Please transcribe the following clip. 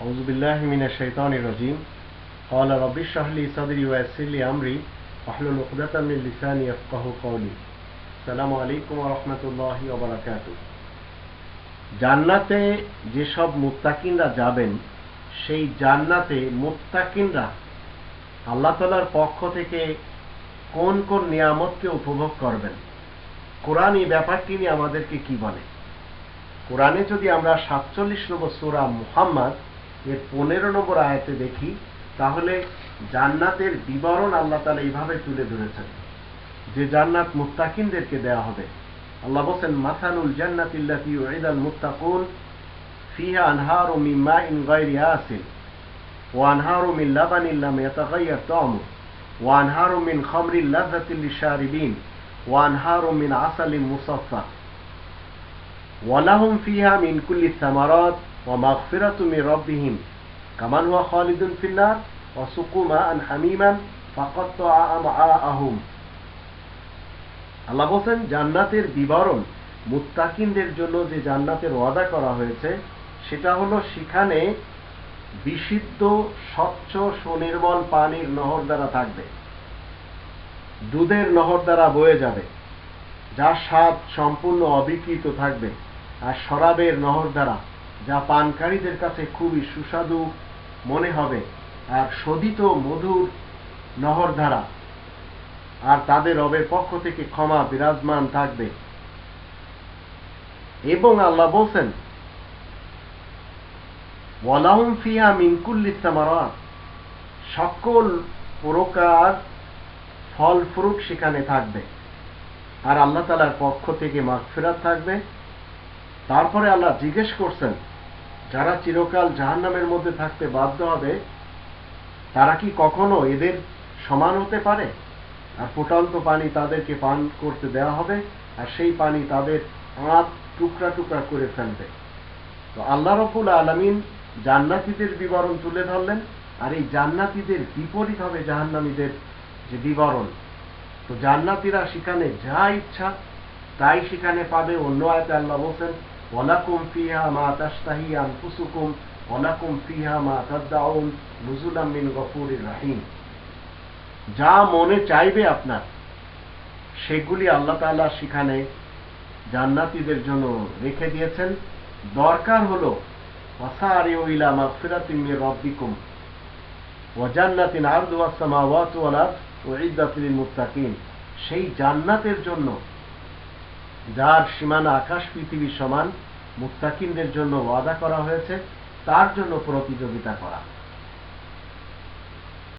أعوذ بالله من الشيطان الرجيم قال رب اشرح لي صدري ويسر لي أمري واحلل عقدة من لساني يفقه قولي السلام عليكم ورحمة الله وبركاته জান্নাতে যেসব মুত্তাকিনরা যাবেন সেই জান্নাতে মুত্তাকিনরা আল্লাহ তালার পক্ষ থেকে কোন কোন নিয়ামতকে উপভোগ করবেন কোরআন এই ব্যাপারটি নিয়ে আমাদেরকে কি বলে কোরআনে যদি আমরা সাতচল্লিশ নম্বর সুরা মুহাম্মদ এর পনেরো নম্বর আয়াতে দেখি, তাহলে জান্নাতের বিবরণ আল্লাহ তালা এইভাবে তুলে ধরেছেন। যে জান্নাত মুস্তাকিমদেরকে দেয়া হবে। আল্লাহ বলছেন মাথানুল জান্নাতিল্লাতি ওয়াইদাল ফিহা আনহারু মিন মিন মিন ফিহা মিন কুল্লি ومغفرة من ربهم كمن هو خالد في النار وسقوا ماء حميما فقطع أمعاءهم আল্লাহ বলছেন জান্নাতের বিবরণ মুত্তাকিনদের জন্য যে জান্নাতের ওয়াদা করা হয়েছে সেটা হলো সেখানে বিশুদ্ধ স্বচ্ছ সুনির্মল পানির নহর দ্বারা থাকবে দুধের নহর দ্বারা বয়ে যাবে যার স্বাদ সম্পূর্ণ অবিকৃত থাকবে আর শরাবের নহর দ্বারা যা পানকারীদের কাছে খুবই সুস্বাদু মনে হবে আর শোধিত মধুর নহর ধারা আর তাদের রবের পক্ষ থেকে ক্ষমা বিরাজমান থাকবে। এবং আল্লাহ বলছেন, ওয়ালাহুম ফিহা মিনকুল্লি সকল প্রকার ফল ফ্রুট সেখানে থাকবে। আর আল্লাহ তালার পক্ষ থেকে মাগফিরাত থাকবে। তারপরে আল্লাহ জিজ্ঞেস করছেন, যারা চিরকাল জাহান্নামের মধ্যে থাকতে বাধ্য হবে, তারা কি কখনো এদের সমান হতে পারে? আর ফুটন্ত পানি তাদেরকে পান করতে দেওয়া হবে, আর সেই পানি তাদের আঁত টুকরা টুকরা করে ফেলবে। তো আল্লাহ রবুল আলমিন জান্নাতিদের বিবরণ তুলে ধরলেন, আর এই জান্নাতিদের বিপরীত হবে জাহান্নামীদের যে বিবরণ। তো জান্নাতিরা সেখানে যা ইচ্ছা, তাই সেখানে পাবে। অন্য আয়তে আল্লাহ বলছেন ওয়ালাকুম ফিহা মা তাশতাহি আনফুসুকুম, ওয়ালাকুম ফিহা মা তাদদাউন নুজুলাম মিন গফুরির রাহিম। যা মনে চাইবে আপনার, সেগুলি আল্লাহ তাআলা সেখানে জান্নাতীদের জন্য রেখে দিয়েছেন। দরকার হলো, ওয়াসারিউ ইলা মাগফিরাতিন মির রাব্বিকুম, ওয়া জান্নাতিন আরদুহা সামাওয়াতু ওয়াল আরদ উইদ্দাত লিল সেই জান্নাতের জন্য যার সীমানা আকাশ পৃথিবীর সমান মুত্তাকিনদের জন্য ওয়াদা করা হয়েছে তার জন্য প্রতিযোগিতা করা।